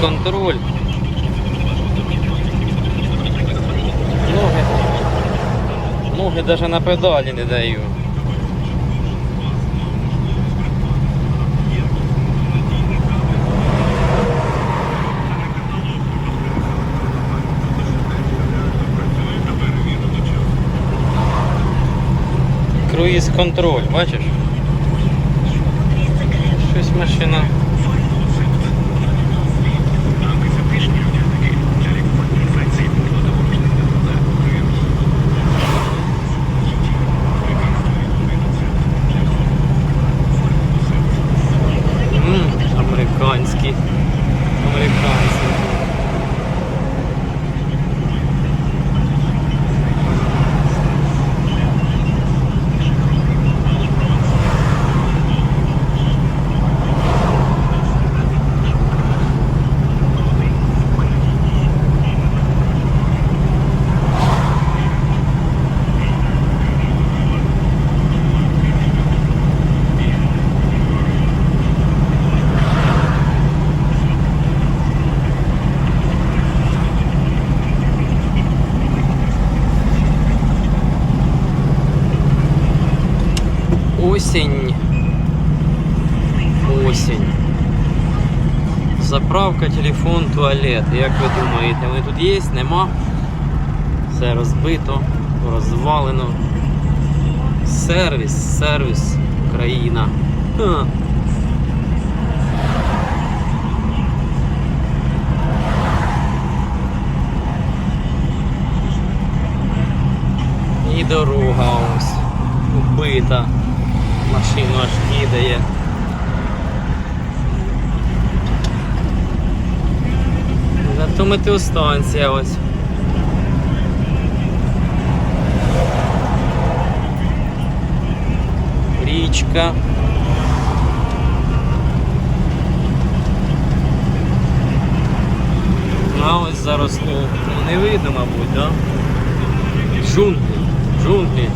контроль. Ноги. Ноги навіть на педалі не даю. Круїз контроль, бачиш? Щось машина. Американський. Осінь. Осінь. Заправка, телефон, туалет. Як ви думаєте, вони тут є? Нема? Все розбито, розвалено. Сервіс, сервіс, Україна. І дорога ось убита. Машину аж кидає. Зато метеостанція ось. Річка. А ось зараз ну, не видно, мабуть, да? Джунглі. Джунглі.